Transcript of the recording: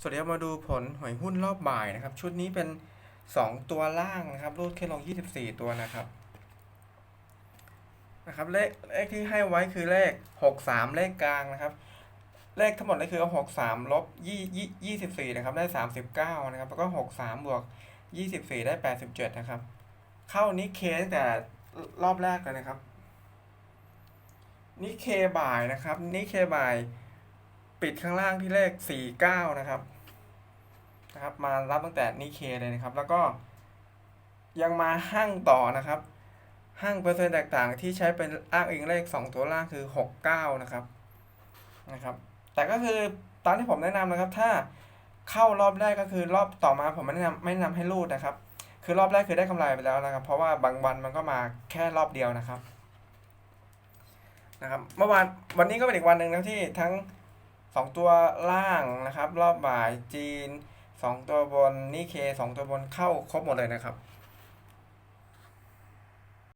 สวัสดีครับมาดูผลหวยหุ้นรอบบ่ายนะครับ ชุดนี้เป็น 2 ตัวล่างนะครับรูดแค่ลง 24 ตัวนะครับนะครับเลขเลขที่ให้ไว้คือเลข 63 เลขกลางนะครับ เลขทั้งหมดเลยคือเอา63ลบ24นะครับได้ 39นะครับแล้วก็ 63บวก 24 ได้ 87 นะครับ เข้านิเคตั้งแต่รอบแรกเลยนะครับนิเคบ่ายนะครับนิเคบ่าย ปิดข้างล่างที่เลข 49 นะครับนะครับ มารับตั้งแต่นิเคเลยนะครับ แล้วก็ยังมาห้างต่อนะครับห้างเปอร์เซ็นต์แตกต่างที่ใช้เป็นอ้างอิงเลข 2 ตัวล่างคือ 69 นะครับนะครับ แต่ก็คือตามที่ผมแนะนำนะครับ ถ้าเข้ารอบแรกก็คือรอบต่อมาผมไม่แนะนำไม่แนะนำให้รูดนะครับ คือรอบแรกคือได้กำไรไปแล้วนะครับ เพราะว่าบางวันมันก็มาแค่รอบเดียวนะครับนะครับ เมื่อวานวันนี้ก็เป็นอีกวันหนึ่งนะที่ทั้ง สองตัวล่างนะครับ รอบบ่ายจีนสองตัวบนนิเคสองตัวบนเข้าครบหมดเลยนะครับ